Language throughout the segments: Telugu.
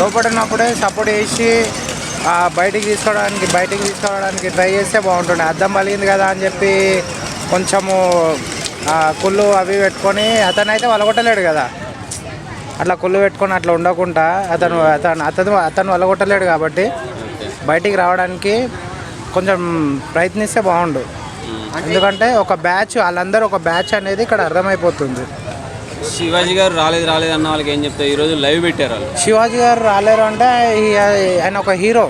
లోపల ఉన్నప్పుడే సపోర్ట్ చేసి బయటికి తీసుకోవడానికి బయటికి తీసుకోవడానికి ట్రై చేస్తే బాగుంటుండే. అద్దం పలిగింది కదా అని చెప్పి కొంచెము కుళ్ళు అవి పెట్టుకొని అతనైతే వలగొట్టలేడు కదా. అట్లా కుళ్ళు పెట్టుకొని అట్లా ఉండకుండా అతను అతను అతను అతను వలగొట్టలేడు కాబట్టి బయటికి రావడానికి కొంచెం ప్రయత్నిస్తే బాగుండు. ఎందుకంటే ఒక బ్యాచ్ వాళ్ళందరూ ఒక బ్యాచ్ అనేది ఇక్కడ అర్థమైపోతుంది. శివాజీ గారు రాలేదు రాలేదు అన్న వాళ్ళకి ఏం చెప్తారు? ఈరోజు లైవ్ పెట్టారు వాళ్ళు. శివాజీ గారు రాలేరు అంటే ఆయన ఒక హీరో.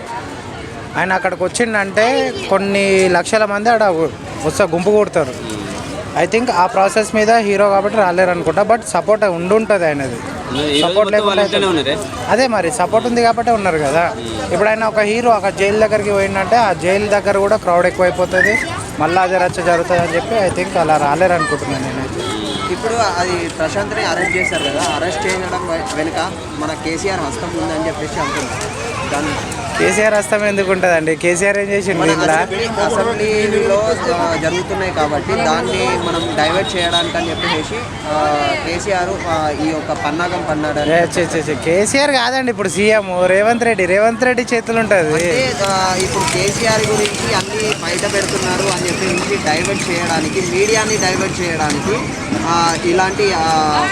ఆయన అక్కడికి వచ్చిండంటే కొన్ని లక్షల మంది ఆడ వస్తే గుంపు కొడతారు. ఐ థింక్ ఆ ప్రాసెస్ మీద హీరో కాబట్టి రాలేరు అనుకుంటా బట్ సపోర్ట్ ఉండుంటుంది ఆయనది. సపోర్ట్ లేకుండా అదే మరి సపోర్ట్ ఉంది కాబట్టి ఉన్నారు కదా. ఇప్పుడు ఆయన ఒక హీరో అక్కడ జైలు దగ్గరికి పోయిందంటే ఆ జైలు దగ్గర కూడా క్రౌడ్ ఎక్కువైపోతుంది. మళ్ళీ అదే రచ్చ జరుగుతుంది అని చెప్పి ఐ థింక్ అలా రాలేరు అనుకుంటున్నాను నేనైతే. ఇప్పుడు అది ప్రశాంత్ని అరెస్ట్ చేశారు కదా అరెస్ట్ చేయడం వెనుక మన కేసీఆర్ హస్తం ఉందని చెప్పేసి అంటున్నారు కేసీఆర్ హస్తం ఎందుకు ఉంటుందండి? కేసీఆర్ ఏం చేసిండు మన ఇంట్లో అసెంబ్లీ అసెంబ్లీలో జరుగుతున్నాయి కాబట్టి దాన్ని మనం డైవర్ట్ చేయడానికి అని చెప్పేసి కేసీఆర్ ఈ యొక్క పన్నాగం ఛీ. కేసీఆర్ కాదండి. ఇప్పుడు సీఎం రేవంత్ రెడ్డి రేవంత్ రెడ్డి చేతులు ఉంటుంది ఇప్పుడు కేసీఆర్ గురించి అన్ని బయట పెడుతున్నారు అని చెప్పేసి డైవర్ట్ చేయడానికి మీడియాని డైవర్ట్ చేయడానికి ఇలాంటి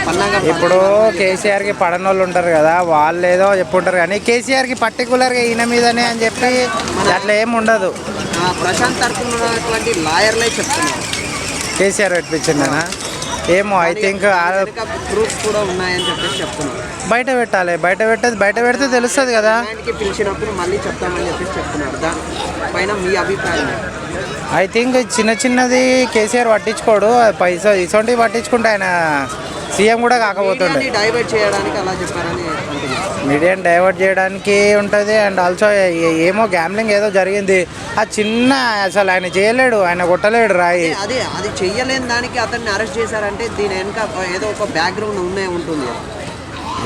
పన్నాగం ఇప్పుడు కేసీఆర్కి పడని వాళ్ళు ఉంటారు కదా వాళ్ళు ఏదో చెప్పుంటారు కానీ కేసీఆర్కి పర్టికులర్గా ఈయన మీదనే అని చెప్పి అట్లా ఏం ఉండదు. ప్రశాంత్ తరఫున ఉన్నటువంటి లాయర్లే చెప్తున్నారు. కేసీఆర్ పెట్టించిందనా ఏమో ఐ థింక్ ప్రూఫ్స్ కూడా ఉన్నాయని చెప్పేసి చెప్తున్నారు. బయట పెట్టాలి బయట పెట్టేది బయట పెడితే తెలుస్తుంది కదా. పిలిచినప్పుడు మళ్ళీ చెప్తామని చెప్పేసి చెప్తున్నారు. పైన మీ అభిప్రాయం? ఐ థింక్ చిన్న చిన్నది కేసీఆర్ పట్టించుకోడు పైసా ఇసొంటివి పట్టించుకుంటే ఆయన సీఎం కూడా కాకపోతుండే. డైవర్ట్ చేయడానికి అలా చెప్పారని మీడియాని డైవర్ట్ చేయడానికి ఉంటుంది అండ్ ఆల్సో ఏమో గ్యామ్లింగ్ ఏదో జరిగింది. ఆ చిన్న అసలు ఆయన చేయలేడు ఆయన కొట్టలేడు రాయి. అదే అది చెయ్యలేని దానికి అతన్ని అరెస్ట్ చేశారంటే దీని వెనుక ఏదో ఒక బ్యాక్గ్రౌండ్ ఉన్నే ఉంటుంది.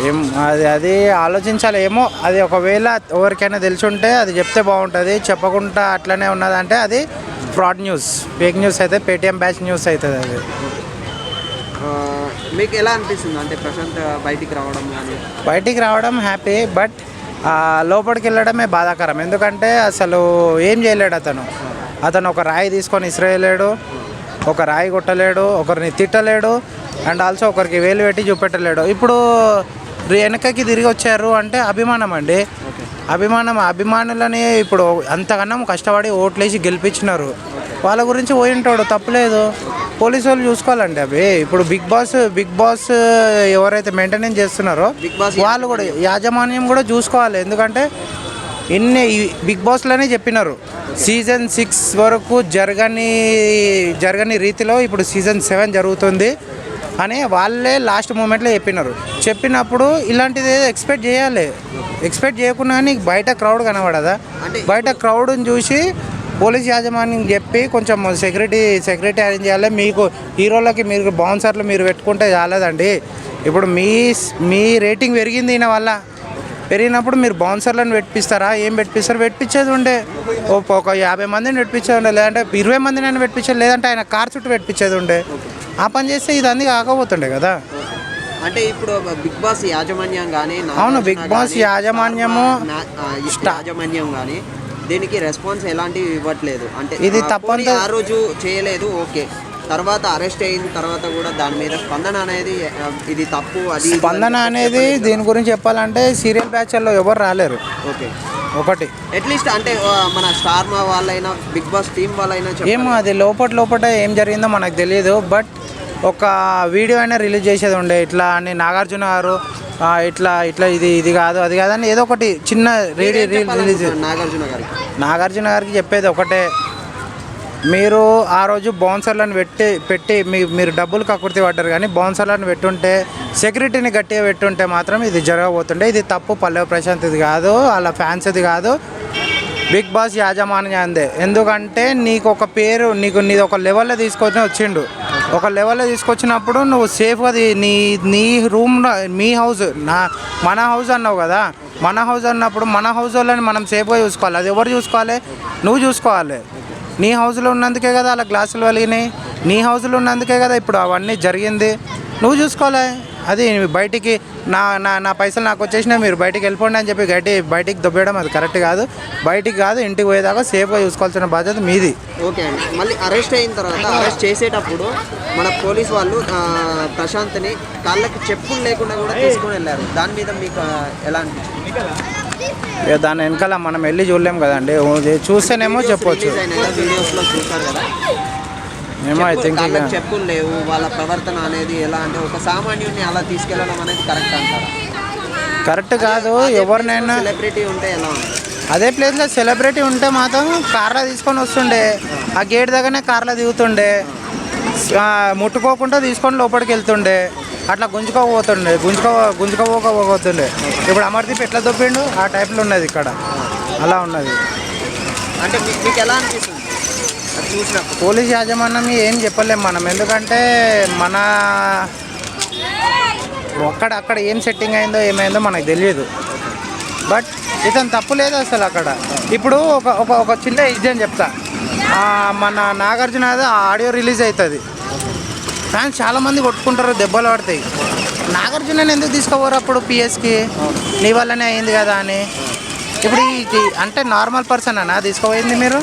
ఏం అది అది ఆలోచించాలి. ఏమో అది ఒకవేళ ఎవరికైనా తెలిసి ఉంటే అది చెప్తే బాగుంటుంది. చెప్పకుండా అట్లనే ఉన్నదంటే అది ఫ్రాడ్ న్యూస్ ఫేక్ న్యూస్ అయితే పేటిఎం బ్యాచ్ న్యూస్ అవుతుంది అది. మీకు ఎలా అనిపిస్తుంది? అంటే ప్రశాంత్ బయటికి రావడం కానీ? బయటికి రావడం హ్యాపీ బట్ లోపలికి వెళ్ళడమే బాధాకరం. ఎందుకంటే అసలు ఏం చేయలేడు అతను. అతను ఒక రాయి తీసుకొని ఇసిరేయలేడు ఒక రాయి కొట్టలేడు ఒకరిని తిట్టలేడు అండ్ ఆల్సో ఒకరికి వేలు పెట్టి చూపెట్టలేడు. ఇప్పుడు వెనకకి తిరిగి వచ్చారు అంటే అభిమానం అండి. అభిమానం అభిమానులని ఇప్పుడు అంతకన్నా కష్టపడి ఓట్లేసి గెలిపించినారు. వాళ్ళ గురించి పోయి ఉంటాడు తప్పులేదు. పోలీసు వాళ్ళు చూసుకోవాలండి అవి. ఇప్పుడు బిగ్ బాస్ బిగ్ బాస్ ఎవరైతే మెయింటెనెన్స్ చేస్తున్నారో బిగ్ బాస్ వాళ్ళు కూడా యాజమాన్యం కూడా చూసుకోవాలి. ఎందుకంటే ఇన్ని ఈ బిగ్ బాస్లోనే చెప్పినారు. సీజన్ సిక్స్ వరకు జరగని జరగని రీతిలో ఇప్పుడు సీజన్ సెవెన్ జరుగుతుంది అని వాళ్ళే లాస్ట్ మూమెంట్లో చెప్పినారు. చెప్పినప్పుడు ఇలాంటిది ఏదో ఎక్స్పెక్ట్ చేయాలి. ఎక్స్పెక్ట్ చేయకుండా కానీ బయట క్రౌడ్ కనబడదా? బయట క్రౌడ్ని చూసి పోలీస్ యాజమాన్యం చెప్పి కొంచెం సెక్యూరిటీ సెక్యూరిటీ అరేంజ్ చేయాలి. మీకు హీరోలకి మీరు బౌన్సర్లు మీరు పెట్టుకుంటే చాలదండి. ఇప్పుడు మీ మీ రేటింగ్ పెరిగింది ఈయన వల్ల. పెరిగినప్పుడు మీరు బౌన్సర్లను పెట్టిస్తారా? ఏం పెట్టిస్తారు? పెట్టించేది ఉండే. ఒక యాభై మందిని పెట్టించేది ఉండే. లేదంటే ఇరవై మందిని అయినా పెట్టించేది లేదంటే ఆయన కార్ చుట్టూ పెట్టించేది ఉండే. ఆ పని చేస్తే ఇది అన్ని కాకపోతుండే కదా. అంటే ఇప్పుడు బిగ్ బాస్ యాజమాన్యం కానీ అవును, బిగ్ బాస్ యాజమాన్యము యాజమాన్యం కానీ దీనికి రెస్పాన్స్ ఎలాంటివి ఇవ్వట్లేదు. అంటే ఇది ఆ, తప్పంతా- పోనీ ఆ రోజు చేయలేదు ఓకే. తర్వాత అరెస్ట్ అయిన తర్వాత కూడా దాని మీద స్పందన అనేది ఇది తప్పు అది స్పందన అని అనేది దీని గురించి చెప్పాలంటే సీరియల్ బ్యాచ్ల్లో ఎవరు రాలేరు. ఓకే. ఒకటి. అట్లీస్ట్ అంటే మన స్టార్ మా వాళ్ళైనా బిగ్ బాస్ టీం వాళ్ళైనా. ఏమో అది లోపల లోపల ఏం జరిగిందో మనకు తెలియదు బట్ ఒక వీడియో అయినా రిలీజ్ చేసేది ఉండే ఇట్లా అని నాగార్జున గారు ఇట్లా ఇట్లా ఇది ఇది కాదు అది కాదని ఏదో ఒకటి చిన్న రీడి మీరేం రిలీజ్ నాగార్జున గారికి? నాగార్జున గారికి చెప్పేది ఒకటే. మీరు ఆ రోజు బౌన్సర్లను పెట్టి పెట్టి మీ మీరు డబ్బులు కక్కుర్తి పడ్డారు కానీ బౌన్సర్లను పెట్టుంటే సెక్యూరిటీని గట్టిగా పెట్టుంటే మాత్రం ఇది జరగబోతుండే. ఇది తప్పు పల్లె ప్రశాంత్ ఇది కాదు వాళ్ళ ఫ్యాన్స్ ఇది కాదు. బిగ్ బాస్ యాజమాన్యందే. ఎందుకంటే నీకు ఒక పేరు నీకు నీది ఒక లెవెల్లో తీసుకొని వచ్చిండు. ఒక లెవెల్లో తీసుకొచ్చినప్పుడు నువ్వు సేఫ్గా నీ నీ రూమ్ మీ హౌస్ నా మన హౌస్ అన్నావు కదా మన హౌస్ అన్నప్పుడు మన హౌస్ వాళ్ళని మనం సేఫ్గా చూసుకోవాలి. అది ఎవరు చూసుకోవాలి? నువ్వు చూసుకోవాలి. నీ హౌస్లో ఉన్నందుకే కదా అలా గ్లాసులు వెలిగినాయి. నీ హౌస్లో ఉన్నందుకే కదా ఇప్పుడు అవన్నీ జరిగింది. నువ్వు చూసుకోవాలి. అది బయటికి నా నా నా పైసలు నాకు వచ్చేసినా మీరు బయటికి వెళ్ళిపోండి అని చెప్పి గట్టి బయటికి దొబ్బేయడం అది కరెక్ట్ కాదు. బయటికి కాదు ఇంటికి పోయేదాకా సేఫ్గా చూసుకోవాల్సిన బాధ్యత మీది. ఓకే అండి. మళ్ళీ అరెస్ట్ అయిన తర్వాత అరెస్ట్ చేసేటప్పుడు మన పోలీస్ వాళ్ళు ఆ, ప్రశాంత్ని కాళ్ళకి చెప్పులు లేకుండా కూడా తీసుకొని వెళ్ళారు. దాని మీద మీకు ఎలా అనిపించింది? ఇక దాని వెనకాల మనం వెళ్ళి చూడలేం కదండి. చూస్తేనేమో వీడియోస్లో చూస్తారు కదా? చెప్పులు లేవు వాళ్ళ ప్రవర్తన అనేది ఎలా అంటే ఒక సామాన్యుడిని అలా తీసుకెళ్ళడం అనేది కరెక్ట్ అంటారా? కరెక్ట్ కాదు ఎవరినైనా సెలబ్రిటీ ఉంటే ఎలా అదే ప్లేస్లో సెలబ్రిటీ ఉంటే మాత్రం కార్లో తీసుకొని వస్తుండే. ఆ. గేట్ దగ్గరనే కార్లో దిగుతుండే. ముట్టుకోకుండా తీసుకొని లోపలికి వెళ్తుండే. అట్లా గుంజుకోపోతుండే గుంజుకో గుంజుకోపోకపోతుండే ఇప్పుడు అమర్దీప్ ఎట్లా దొబ్బిండు? ఆ టైప్లో ఉన్నది ఇక్కడ. అలా ఉన్నది. అంటే మీకు ఎలా అనిపిస్తుంది? చూసినప్పుడు. పోలీస్ యాజమాన్యం ఏం చెప్పలేం మనం. ఎందుకంటే మన అక్కడ అక్కడ ఏం సెట్టింగ్ అయిందో ఏమైందో మనకు తెలియదు. బట్ ఇతను తప్పు లేదు అసలు అక్కడ. ఇప్పుడు ఒక ఒక ఒక చిన్న ఇజ్జని చెప్తా. మన నాగార్జున ఆడియో రిలీజ్ అవుతుంది ఫ్యాన్స్ చాలామంది కొట్టుకుంటారు దెబ్బలు పడతాయి. నాగార్జునని ఎందుకు తీసుకోపోరు అప్పుడు పిఎస్కి నీ వల్లనే అయింది కదా అని. ఇప్పుడు ఇది అంటే నార్మల్ పర్సన్ అన్నా తీసుకోపోయింది మీరు?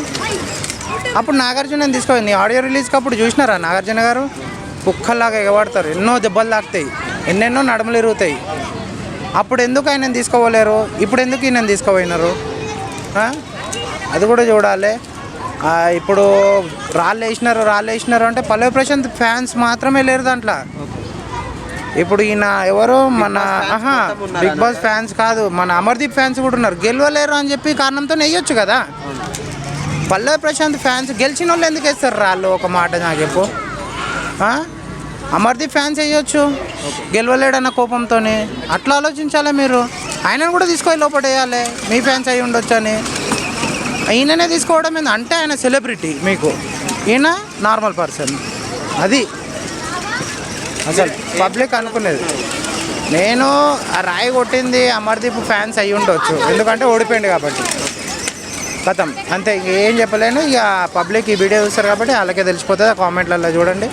అప్పుడు నాగార్జున తీసుకోండి ఆడియో రిలీజ్కి అప్పుడు చూసినారా నాగార్జున గారు? కుక్కల్లాగా ఎగబడతారు. ఎన్నో దెబ్బలు తాకుతాయి. ఎన్నెన్నో నడుములు ఇరుగుతాయి. అప్పుడు ఎందుకు ఆయన తీసుకోపోలేరు ఇప్పుడు ఎందుకు ఈయన తీసుకోపోయినారు? అది కూడా చూడాలి. ఇప్పుడు రాళ్ళు వేసినారు రాళ్ళు వేసినారు అంటే పల్లవి ప్రశాంత్ ఫ్యాన్స్ మాత్రమే లేరు దాంట్లో. ఇప్పుడు ఈయన ఎవరు? మన ఆహా బిగ్ బాస్ ఫ్యాన్స్ కాదు. మన అమర్దీప్ ఫ్యాన్స్ కూడా ఉన్నారు. గెలవలేరు అని చెప్పి కారణంతో నెయ్యొచ్చు కదా. పల్లవి ప్రశాంత్ ఫ్యాన్స్ గెలిచిన వాళ్ళు ఎందుకు వేస్తారు రాళ్ళు ఒక మాట నాకు చెప్పు. అమర్దీప్ ఫ్యాన్స్ వేయొచ్చు. గెలవలేడన్న కోపంతో అట్లా ఆలోచించాలి మీరు? ఆయనను కూడా తీసుకొని లోపల వేయాలి. మీ ఫ్యాన్స్ అయి ఉండొచ్చు అని ఈయననే తీసుకోవడం ఏంది? అంటే ఆయన సెలబ్రిటీ మీకు. ఈయన నార్మల్ పర్సన్. అది. అసలు పబ్లిక్ అనుకునేది. నేను రాయి కొట్టింది అమర్దీప్ ఫ్యాన్స్ అయి ఉండొచ్చు. ఎందుకంటే ఓడిపోయింది కాబట్టి. కథం. అంతే ఏం చెప్పలేను. ఇక పబ్లిక్ ఈ వీడియో చూస్తారు కాబట్టి వాళ్ళకే తెలిసిపోతుంది. ఆ కామెంట్లలో చూడండి.